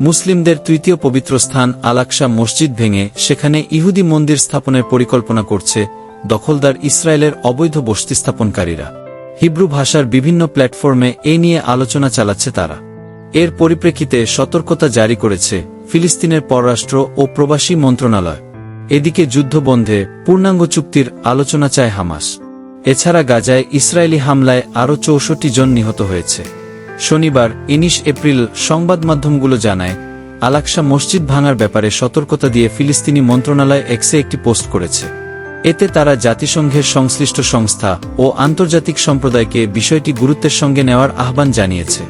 মুসলিমদের তৃতীয় পবিত্র স্থান আলাকসা মসজিদ ভেঙে সেখানে ইহুদি মন্দির স্থাপনের পরিকল্পনা করছে দখলদার ইসরায়েলের অবৈধ বসতি স্থাপনকারীরা। হিব্রু ভাষার বিভিন্ন প্ল্যাটফর্মে এ নিয়ে আলোচনা চালাচ্ছে তারা। এর পরিপ্রেক্ষিতে সতর্কতা জারি করেছে ফিলিস্তিনের পররাষ্ট্র ও প্রবাসী মন্ত্রণালয়। এদিকে যুদ্ধবন্ধে পূর্ণাঙ্গ চুক্তির আলোচনা চায় হামাস। এছাড়া গাজায় ইসরায়েলি হামলায় আরও চৌষট্টি জন নিহত হয়েছে। শনিবার ইনিশ এপ্রিল, সংবাদ মাধ্যমগুলো জানায় আলাকসা মসজিদ ভাঙার ব্যাপারে সতর্কতা দিয়ে ফিলিস্তিনি মন্ত্রণালয় এক্সে একটি পোস্ট করেছে। এতে তারা জাতিসংঘের সংশ্লিষ্ট সংস্থা ও আন্তর্জাতিক সম্প্রদায়কে বিষয়টি গুরুত্বের সঙ্গে নেওয়ার আহ্বান জানিয়েছে।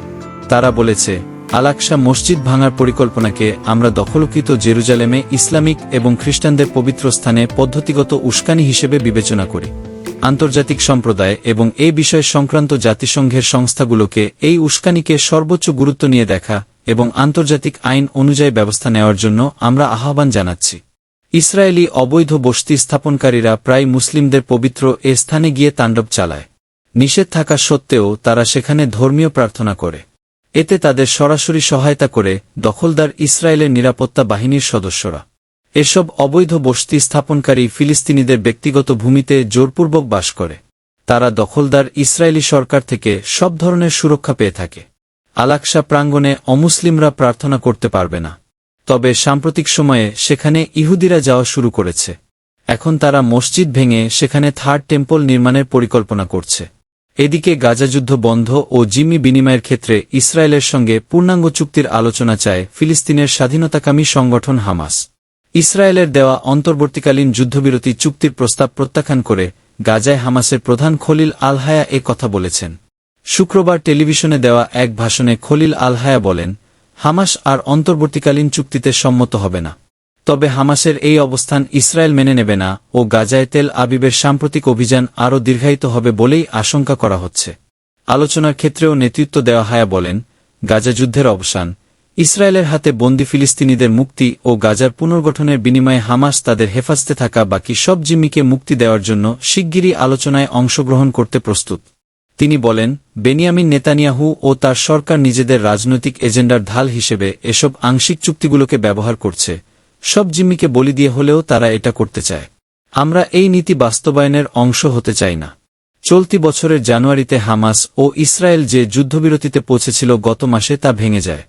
তারা বলেছে আলাকসা মসজিদ ভাঙার পরিকল্পনাকে আমরা দখলকৃত জেরুজালেমে ইসলামিক এবং খ্রিস্টানদের পবিত্র স্থানে পদ্ধতিগত উস্কানি হিসেবে বিবেচনা করি। আন্তর্জাতিক সম্প্রদায় এবং এই বিষয় সংক্রান্ত জাতিসংঘের সংস্থাগুলোকে এই উস্কানিকে সর্বোচ্চ গুরুত্ব নিয়ে দেখা এবং আন্তর্জাতিক আইন অনুযায়ী ব্যবস্থা নেওয়ার জন্য আমরা আহ্বান জানাচ্ছি। ইসরায়েলি অবৈধ বসতি স্থাপনকারীরা প্রায় মুসলিমদের পবিত্র এ স্থানে গিয়ে তাণ্ডব চালায়। নিষেধ থাকা সত্ত্বেও তারা সেখানে ধর্মীয় প্রার্থনা করে। এতে তাদের সরাসরি সহায়তা করে দখলদার ইসরায়েলের নিরাপত্তা বাহিনীর সদস্যরা। এসব অবৈধ বসতি স্থাপনকারী ফিলিস্তিনিদের ব্যক্তিগত ভূমিতে জোরপূর্বক বাস করে। তারা দখলদার ইসরায়েলি সরকার থেকে সব ধরনের সুরক্ষা পেয়ে থাকে। আলাকসা প্রাঙ্গণে অমুসলিমরা প্রার্থনা করতে পারবে না। তবে সাম্প্রতিক সময়ে সেখানে ইহুদিরা যাওয়া শুরু করেছে। এখন তারা মসজিদ ভেঙে সেখানে থার্ড টেম্পল নির্মাণের পরিকল্পনা করছে। এদিকে গাজাযুদ্ধ বন্ধ ও জিম্মি বিনিময়ের ক্ষেত্রে ইসরায়েলের সঙ্গে পূর্ণাঙ্গ চুক্তির আলোচনা চায় ফিলিস্তিনের স্বাধীনতাকামী সংগঠন হামাস। ইসরায়েলের দেওয়া অন্তর্বর্তীকালীন যুদ্ধবিরতি চুক্তির প্রস্তাব প্রত্যাখ্যান করে গাজায় হামাসের প্রধান খলিল আলহায়া এ কথা বলেছেন। শুক্রবার টেলিভিশনে দেওয়া এক ভাষণে খলিল আলহায়া বলেন, হামাস আর অন্তর্বর্তীকালীন চুক্তিতে সম্মত হবে না। তবে হামাসের এই অবস্থান ইসরায়েল মেনে নেবে না ও গাজায় তেল আবিবের সাম্প্রতিক অভিযান আরও দীর্ঘায়িত হবে বলেই আশঙ্কা করা হচ্ছে। আলোচনার ক্ষেত্রেও নেতৃত্ব দেওয়া হায়া বলেন, গাজা যুদ্ধের অবসান ইসরায়েলের হাতে বন্দি ফিলিস্তিনিদের মুক্তি ও গাজার পুনর্গঠনের বিনিময়ে হামাস তাদের হেফাজতে থাকা বাকি সব জিম্মিকে মুক্তি দেওয়ার জন্য শিগগিরই আলোচনায় অংশগ্রহণ করতে প্রস্তুত। তিনি বলেন, বেনিয়ামিন নেতানিয়াহু ও তার সরকার নিজেদের রাজনৈতিক এজেন্ডার ঢাল হিসেবে এসব আংশিক চুক্তিগুলোকে ব্যবহার করছে। সব জিম্মিকে বলি দিয়ে হলেও তারা এটা করতে চায়। আমরা এই নীতি বাস্তবায়নের অংশ হতে চাই না। চলতি বছরের জানুয়ারিতে হামাস ও ইসরায়েল যে যুদ্ধবিরতিতে পৌঁছেছিল গত মাসে তা ভেঙে যায়।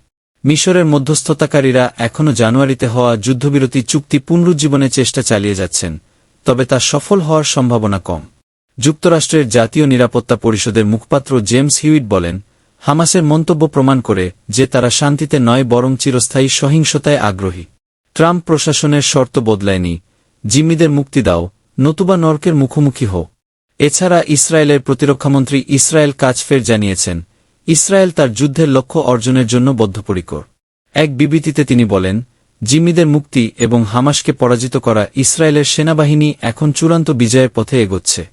মিশরের মধ্যস্থতাকারীরা এখনও জানুয়ারিতে হওয়া যুদ্ধবিরতি চুক্তি পুনরুজ্জীবনের চেষ্টা চালিয়ে যাচ্ছেন, তবে তা সফল হওয়ার সম্ভাবনা কম। যুক্তরাষ্ট্রের জাতীয় নিরাপত্তা পরিষদের মুখপাত্র জেমস হিউইট বলেন, হামাসের মন্তব্য প্রমাণ করে যে তারা শান্তিতে নয় বরং চিরস্থায়ী সহিংসতায় আগ্রহী। ট্রাম্প প্রশাসনের শর্ত বদলায়নি, জিম্মিদের মুক্তি দাও, নতুবা নরকের মুখোমুখি হো এছাড়া ইসরায়েলের প্রতিরক্ষামন্ত্রী ইসরায়েল কাজফের জানিয়েছেন ইসরায়েল তার যুদ্ধের লক্ষ্য অর্জনের জন্য বদ্ধপরিকর। এক বিবৃতিতে তিনি বলেন, জিম্মিদের মুক্তি এবং হামাসকে পরাজিত করা ইসরায়েলের সেনাবাহিনী এখন চূড়ান্ত বিজয়ের পথে এগোচ্ছে।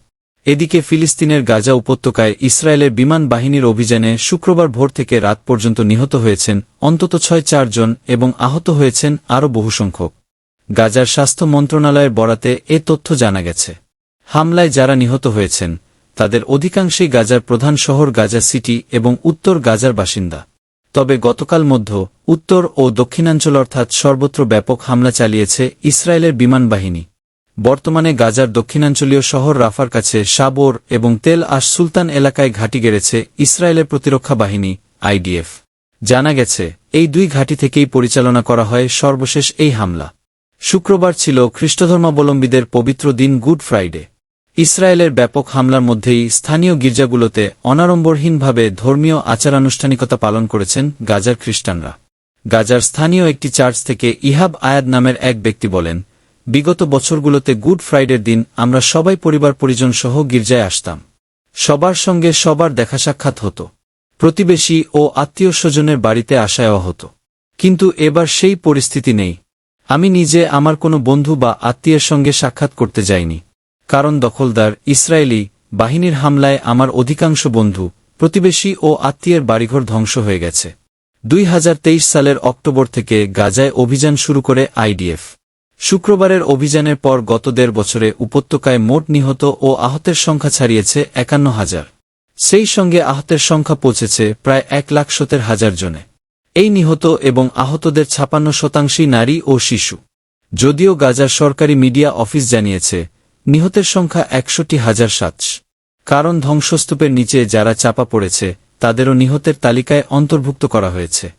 এদিকে ফিলিস্তিনের গাজা উপত্যকায় ইসরায়েলের বিমান বাহিনীর অভিযানে শুক্রবার ভোর থেকে রাত পর্যন্ত নিহত হয়েছেন অন্তত ছয় চারজন এবং আহত হয়েছেন আরও বহু সংখ্যক গাজার স্বাস্থ্য মন্ত্রণালয়ের বরাতে এ তথ্য জানা গেছে। হামলায় যারা নিহত হয়েছেন তাদের অধিকাংশই গাজার প্রধান শহর গাজা সিটি এবং উত্তর গাজার বাসিন্দা। তবে গতকাল মধ্য উত্তর ও দক্ষিণাঞ্চল অর্থাৎ সর্বত্র ব্যাপক হামলা চালিয়েছে ইসরায়েলের বিমান বাহিনী। বর্তমানে গাজার দক্ষিণাঞ্চলীয় শহর রাফার কাছে সাবর এবং তেল আশ সুলতান এলাকায় ঘাঁটি গেড়েছে ইসরায়েলের প্রতিরক্ষা বাহিনী, আইডিএফ। জানা গেছে, এই দুই ঘাঁটি থেকেই পরিচালনা করা হয় সর্বশেষ এই হামলা। শুক্রবার ছিল খ্রিস্টধর্মাবলম্বীদের পবিত্র দিন গুড ফ্রাইডে। ইসরায়েলের ব্যাপক হামলার মধ্যেই স্থানীয় গির্জাগুলোতে অনাড়ম্বরহীনভাবে ধর্মীয় আচারানুষ্ঠানিকতা পালন করেছেন গাজার খ্রিস্টানরা। গাজার স্থানীয় একটি চার্চ থেকে ইহাব আয়াদ নামের এক ব্যক্তি বলেন, বিগত বছরগুলোতে গুড ফ্রাইডের দিন আমরা সবাই পরিবার পরিজন সহ গির্জায় আসতাম। সবার সঙ্গে সবার দেখা সাক্ষাৎ হতো। প্রতিবেশী ও আত্মীয় স্বজনের বাড়িতে আসায়ও হতো। কিন্তু এবার সেই পরিস্থিতি নেই। আমি নিজে আমার কোনো বন্ধু বা আত্মীয়ের সঙ্গে সাক্ষাৎ করতে যাইনি। কারণ দখলদার ইসরায়েলি বাহিনীর হামলায় আমার অধিকাংশ বন্ধু প্রতিবেশী ও আত্মীয়ের বাড়িঘর ধ্বংস হয়ে গেছে। দুই হাজার তেইশ সালের অক্টোবর থেকে গাজায় অভিযান শুরু করে আইডিএফ। শুক্রবারের অভিযানের পর গত দেড় বছরে উপত্যকায় মোট নিহত ও আহতের সংখ্যা ছাড়িয়েছে একান্ন হাজার। সেই সঙ্গে আহতের সংখ্যা পৌঁছেছে প্রায় এক লাখ সতের হাজার জনে। এই নিহত এবং আহতদের ছাপান্ন শতাংশই নারী ও শিশু। যদিও গাজার সরকারি মিডিয়া অফিস জানিয়েছে নিহতের সংখ্যা একষট্টি হাজার সাতশ। কারণ ধ্বংসস্তূপের নিচে যারা চাপা পড়েছে, তাদেরও নিহতের তালিকায় অন্তর্ভুক্ত করা হয়েছে।